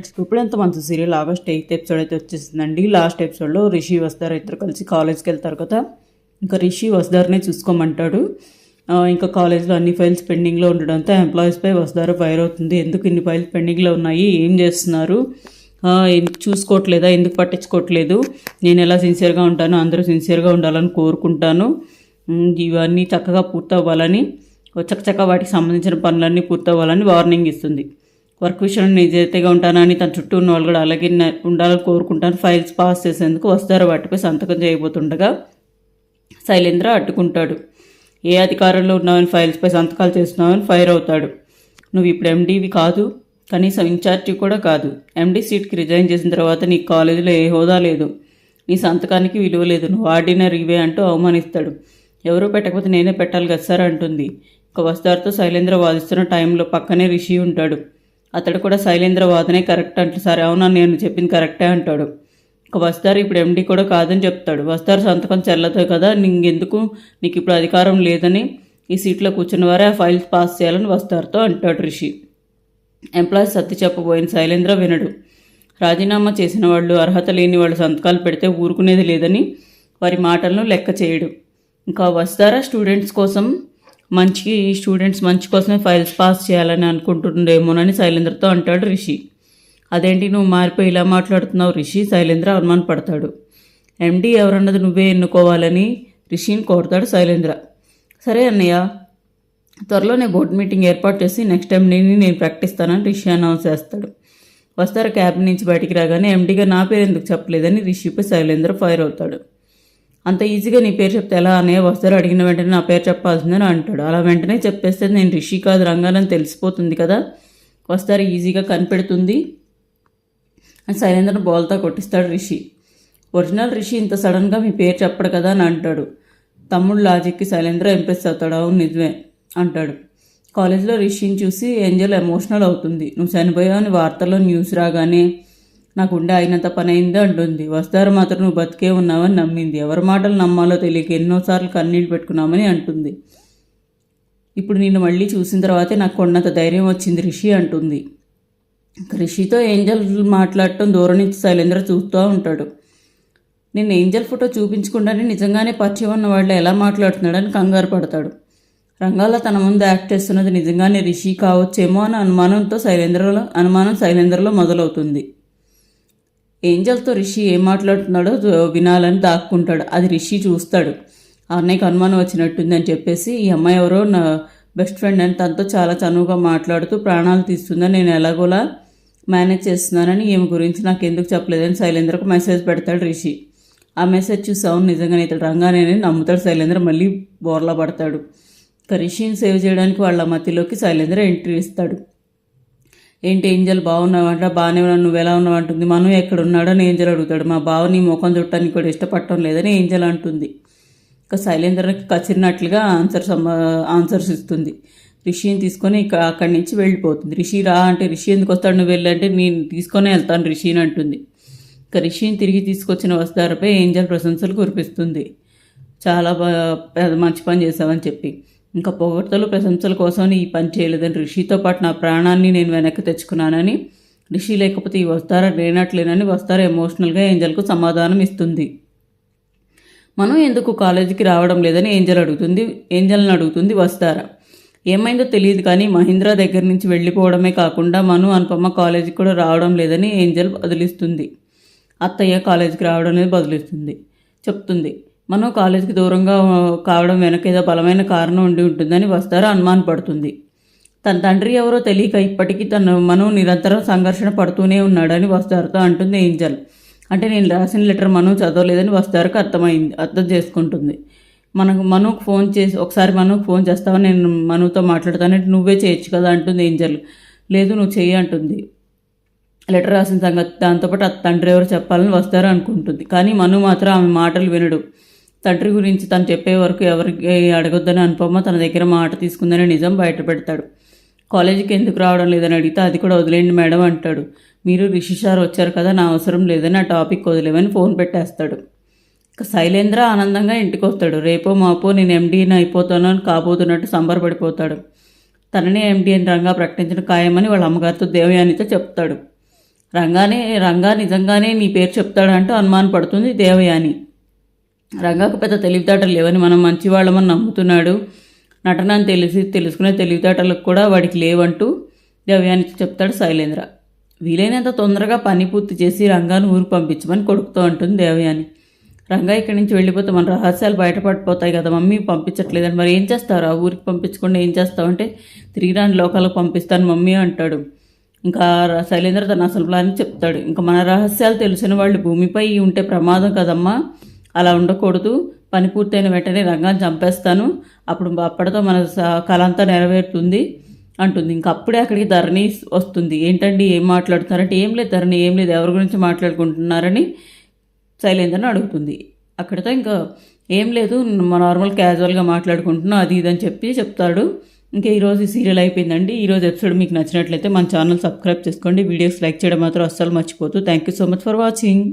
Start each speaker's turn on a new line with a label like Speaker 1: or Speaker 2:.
Speaker 1: ఇప్పుడు ఎంత మంచి సీరియల్ ఆగస్ట్ ఎయిత్ ఎపిసోడ్ అయితే వచ్చేసిందండి. లాస్ట్ ఎపిసోడ్లో రిషి వస్తారు ఇద్దరు కలిసి కాలేజ్కి వెళ్తారు కదా. ఇంకా రిషి వస్తారనే చూసుకోమంటాడు. ఇంకా కాలేజ్లో అన్ని ఫైల్స్ పెండింగ్లో ఉండడంతో ఎంప్లాయీస్పై వస్తారు ఫైర్ అవుతుంది. ఎందుకు ఇన్ని ఫైల్స్ పెండింగ్లో ఉన్నాయి? ఏం చేస్తున్నారు? చూసుకోవట్లేదా? ఎందుకు పట్టించుకోవట్లేదు? నేను ఎలా సిన్సియర్గా ఉంటానో అందరూ సిన్సియర్గా ఉండాలని కోరుకుంటాను. ఇవన్నీ చక్కగా పూర్తవ్వాలని చక్కచక్క వాటికి సంబంధించిన పనులన్నీ పూర్తవ్వాలని వార్నింగ్ ఇస్తుంది. వర్క్ విషయంలో నిజాయితీగా ఉంటానని తన చుట్టూ ఉన్న వాళ్ళు కూడా అలాగే ఉండాలని కోరుకుంటాను. ఫైల్స్ పాస్ చేసేందుకు వస్తారు. వాటిపై సంతకం చేయబోతుండగా శైలేంద్ర అడ్డుకుంటాడు. ఏ అధికారంలో ఉన్నావని ఫైల్స్పై సంతకాలు చేస్తున్నావని ఫైర్ అవుతాడు. నువ్వు ఇప్పుడు ఎండీవి కాదు. కనీసం ఇన్ఛార్జి కూడా కాదు. ఎండీ సీట్కి రిజైన్ చేసిన తర్వాత నీ కాలేజీలో ఏ హోదా లేదు. నీ సంతకానికి విలువ లేదు. నువ్వు ఆర్డినరీ ఇవే అంటూ అవమానిస్తాడు. ఎవరూ పెట్టకపోతే నేనే పెట్టాలి కదా సార్ అంటుంది. ఇక వస్తారుతో శైలేంద్ర వాదిస్తున్న టైంలో పక్కనే రిషి ఉంటాడు. అతడు కూడా శైలేంద్ర వాదనే కరెక్ట్ అంటే సరే అవునా నేను చెప్పింది కరెక్టే అంటాడు. ఇక వస్తారు ఇప్పుడు ఎండి కూడా కాదని చెప్తాడు. వస్తారు సంతకం చెల్లదు కదా నీకెందుకు నీకు ఇప్పుడు అధికారం లేదని ఈ సీట్లో కూర్చున్న వారే ఆ ఫైల్స్ పాస్ చేయాలని వస్తారుతో అంటాడు రిషి. ఎంప్లాయీస్ సత్తి చెప్పబోయిన శైలేంద్ర వినడు. రాజీనామా చేసిన వాళ్ళు అర్హత లేని వాళ్ళు సంతకాలు పెడితే ఊరుకునేది లేదని వారి మాటలను లెక్క చేయడు. ఇంకా వస్తారా స్టూడెంట్స్ కోసం? మంచి స్టూడెంట్స్ మంచి కోసమే ఫైల్స్ పాస్ చేయాలని అనుకుంటుండేమోనని శైలేంద్రతో అంటాడు రిషి. అదేంటి నువ్వు మారిపోయి ఇలా మాట్లాడుతున్నావు? రిషి శైలేంద్ర అనుమానపడతాడు ఎండి ఎవరన్నది నువ్వే ఎన్నుకోవాలని? రిషిని కోరుతాడు శైలేంద్ర. సరే అన్నయ్య త్వరలోనే బోర్డు మీటింగ్ ఏర్పాటు చేసి నెక్స్ట్ టైం నేను నేను ప్రకటిస్తానని రిషి అనౌన్స్ చేస్తాడు. వస్తారు క్యాబ్ నుంచి బయటికి రాగానే ఎండీగా నా పేరు ఎందుకు చెప్పలేదని రిషిపై శైలేంద్ర ఫైర్ అవుతాడు. అంత ఈజీగా నీ పేరు చెప్తే ఎలా అనే వస్తారు అడిగిన వెంటనే నా పేరు చెప్పాల్సిందని అంటాడు. అలా వెంటనే చెప్పేస్తే నేను రిషి కాదు రంగానని తెలిసిపోతుంది కదా. వస్తారు ఈజీగా కనిపెడుతుంది. అని శైలేంద్రను బాల్తో కొట్టిస్తాడు రిషి. ఒరిజినల్ రిషి ఇంత సడన్గా మీ పేరు చెప్పడు కదా అని అంటాడు. తమ్ముడు లాజిక్కి శైలేంద్ర ఇంప్రెస్ అవుతాడు అవును నిజమే అంటాడు. కాలేజీలో రిషిని చూసి ఏంజల్ ఎమోషనల్ అవుతుంది. నువ్వు చనిపోయావు అని వార్తల్లో న్యూస్ రాగానే నాకు ఉండే అయినంత పని అయింది అంటుంది. వస్తారు మాత్రం నువ్వు బతికే ఉన్నావని నమ్మింది. ఎవరి మాటలు నమ్మాలో తెలియక ఎన్నోసార్లు కన్నీళ్ళు పెట్టుకున్నామని అంటుంది. ఇప్పుడు నిన్ను మళ్ళీ చూసిన తర్వాతే నాకు కొన్నంత ధైర్యం వచ్చింది రిషి అంటుంది. రిషితో ఏంజల్ మాట్లాడటం దూరం నుంచి శైలేంద్ర చూస్తూ ఉంటాడు. నేను ఏంజల్ ఫోటో చూపించకుండానే నిజంగానే పరిచయం ఉన్న వాళ్ళు ఎలా మాట్లాడుతున్నాడని కంగారు పడతాడు. రంగాల తన ముందు యాక్ట్ చేస్తున్నది నిజంగానే రిషి కావచ్చేమో అని అనుమానంతో శైలేంద్రలో అనుమానం శైలేంద్రలో మొదలవుతుంది. ఏంజల్తో రిషి ఏం మాట్లాడుతున్నాడో వినాలని దాక్కుంటాడు. అది రిషి చూస్తాడు. ఆ అన్నయ్యకి అనుమానం వచ్చినట్టుంది అని చెప్పేసి ఈ అమ్మాయి ఎవరో నా బెస్ట్ ఫ్రెండ్ అని తనతో చాలా చనువుగా మాట్లాడుతూ ప్రాణాలు తీస్తుందని నేను ఎలాగోలా మేనేజ్ చేస్తున్నానని ఈమె గురించి నాకు ఎందుకు చెప్పలేదని శైలేంద్రకు మెసేజ్ పెడతాడు రిషి. ఆ మెసేజ్ చూసి అవును నిజంగానే ఇతడు రంగానే నమ్ముతాడు శైలేంద్ర మళ్ళీ బోర్లా పడతాడు. ఇక రిషిని సేవ్ చేయడానికి వాళ్ళ మధ్యలోకి శైలేంద్ర ఎంట్రీ ఇస్తాడు. ఏంటి ఏంజల్ బాగున్నావంట బాగానే ఉన్నావు. నువ్వు ఎలా ఉన్నావు అంటుంది. మనం ఎక్కడ ఉన్నాడని ఏంజల్ అడుగుతాడు. మా బావ నీ ముఖం చుట్టానికి కూడా ఇష్టపడటం లేదని ఏంజల్ అంటుంది. ఇక శైలేంద్రకి కచ్చినట్లుగా ఆన్సర్ ఆన్సర్స్ ఇస్తుంది. రిషిని తీసుకొని ఇక అక్కడి నుంచి వెళ్ళిపోతుంది. రిషి రా అంటే రిషి ఎందుకు వస్తాడు? నువ్వు వెళ్ళంటే నేను తీసుకొని వెళ్తాను రిషిని అంటుంది. ఇక రిషిని తిరిగి తీసుకొచ్చిన వస్తారపై ఏంజల్ ప్రశంసలు కురిపిస్తుంది. చాలా బాగా పెద్ద మంచి పని చేసావని చెప్పి. ఇంకా పొగడ్తలు ప్రశంసల కోసం ఈ పని చేయలేదని రిషితో పాటు నా ప్రాణాన్ని నేను వెనక్కి తెచ్చుకున్నానని. రిషి లేకపోతే ఈ వస్తారా లేనట్లేనని వస్తారా ఎమోషనల్గా ఏంజల్కు సమాధానం ఇస్తుంది. మనం ఎందుకు కాలేజీకి రావడం లేదని ఏంజల్ అడుగుతుంది ఏంజల్ని అడుగుతుంది వస్తారా? ఏమైందో తెలియదు కానీ మహీంద్రా దగ్గర నుంచి వెళ్ళిపోవడమే కాకుండా మను అనుపమ కాలేజీకి కూడా రావడం లేదని ఏంజల్ బదిలిస్తుంది. అత్తయ్య కాలేజీకి రావడం లేదు బదిలిస్తుంది చెప్తుంది. మనం కాలేజీకి దూరంగా కావడం వెనక ఏదో బలమైన కారణం ఉండి ఉంటుందని వస్తారా అనుమానపడుతుంది తన తండ్రి ఎవరో తెలియక ఇప్పటికీ తను మనం నిరంతరం సంఘర్షణ పడుతూనే ఉన్నాడని వస్తారుతో అంటుంది ఏంజల్. అంటే నేను రాసిన లెటర్ మనం చదవలేదని వస్తారుకు అర్థమైంది అర్థం చేసుకుంటుంది. మనకు మనకు ఫోన్ చేసి ఒకసారి మనకు ఫోన్ చేస్తావా నేను మనుతో మాట్లాడతానంటే నువ్వే చేయొచ్చు కదా అంటుంది ఏంజల్. లేదు నువ్వు చెయ్యి అంటుంది. లెటర్ రాసిన సంగతి దాంతోపాటు ఆ తండ్రి ఎవరు చెప్పాలని వస్తారు అనుకుంటుంది కానీ మను మాత్రం ఆమె మాటలు వినడు. తండ్రి గురించి తను చెప్పే వరకు ఎవరికి అడగొద్దని అనుపమ్మ తన దగ్గర మాట తీసుకుందని నిజం బయట పెడతాడు కాలేజీకి ఎందుకు రావడం లేదని అడిగితే అది కూడా వదిలేండి మేడం అంటాడు. మీరు రిషి సార్ వచ్చారు కదా నా అవసరం లేదని ఆ టాపిక్ వదిలేమని ఫోన్ పెట్టేస్తాడు. ఇక శైలేంద్ర ఆనందంగా ఇంటికి వస్తాడు. రేపో మాపో నేను ఎండీని అయిపోతాను అని కాబోతున్నట్టు సంబరపడిపోతాడు. తననే ఎండీ అని రంగా ప్రకటించిన ఖాయమని వాళ్ళ అమ్మగారితో దేవయానితో చెప్తాడు. రంగానే రంగా నిజంగానే నీ పేరు చెప్తాడంటూ అనుమానపడుతుంది దేవయాని. రంగాకు పెద్ద తెలివితేటలు లేవని మనం మంచివాళ్ళమని నమ్ముతున్నాడు. నటన అని తెలిసి తెలుసుకునే తెలివితేటలకు కూడా వాడికి లేవంటూ దేవయానికి చెప్తాడు శైలేంద్ర. వీలైనంత తొందరగా పని పూర్తి చేసి రంగాను ఊరికి పంపించమని కొడుకుతో అంటుంది దేవయాని. రంగా ఇక్కడి నుంచి వెళ్ళిపోతే మన రహస్యాలు బయటపడిపోతాయి కదా మమ్మీ పంపించట్లేదని. మరి ఏం చేస్తారు ఆ ఊరికి పంపించకుండా ఏం చేస్తావు అంటే తిరిగి రాని లోకాలకు పంపిస్తాను మమ్మీ అంటాడు. ఇంకా శైలేంద్ర తన అసలు ప్లాన్ చెప్తాడు. ఇంకా మన రహస్యాలు తెలిసిన వాళ్ళు భూమిపై ఉంటే ప్రమాదం కదమ్మా. అలా ఉండకూడదు. పని పూర్తయిన వెంటనే రంగాన్ని చంపేస్తాను. అప్పుడు అప్పటితో మన స- కళ అంతా నెరవేరుతుంది అంటుంది. ఇంకా అప్పుడే అక్కడికి ధరణి వస్తుంది. ఏంటండి ఏం మాట్లాడుతున్నారంటే ఏం లేదు ధరణి ఏం లేదు ఎవరి గురించి మాట్లాడుకుంటున్నారని శైలేంద్రని అడుగుతుంది. అక్కడితో ఇంకా ఏం లేదు నార్మల్ క్యాజువల్గా మాట్లాడుకుంటున్నాం అది ఇది అని చెప్పి చెప్తాడు. ఇంకా ఈరోజు ఈ సీరియల్ అయిపోయిందండి. ఈరోజు ఎపిసోడ్ మీకు నచ్చినట్లయితే మన ఛానల్ సబ్స్క్రైబ్ చేసుకోండి. వీడియోస్ లైక్ చేయడం మాత్రం అస్సలు మర్చిపోతూ thank you so much for watching.